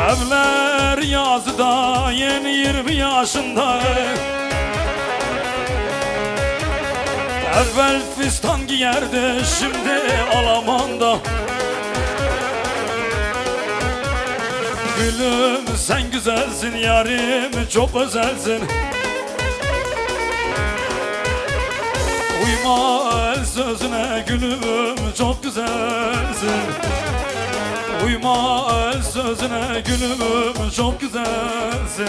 Evler yazda yeni 20 yaşında. Evvel fistan giyerdi şimdi alamanda Gülüm sen güzelsin yarim çok özelsin. Uyma el sözüne gülüm çok güzelsin Uyma el sözüne gülüm çok güzelsin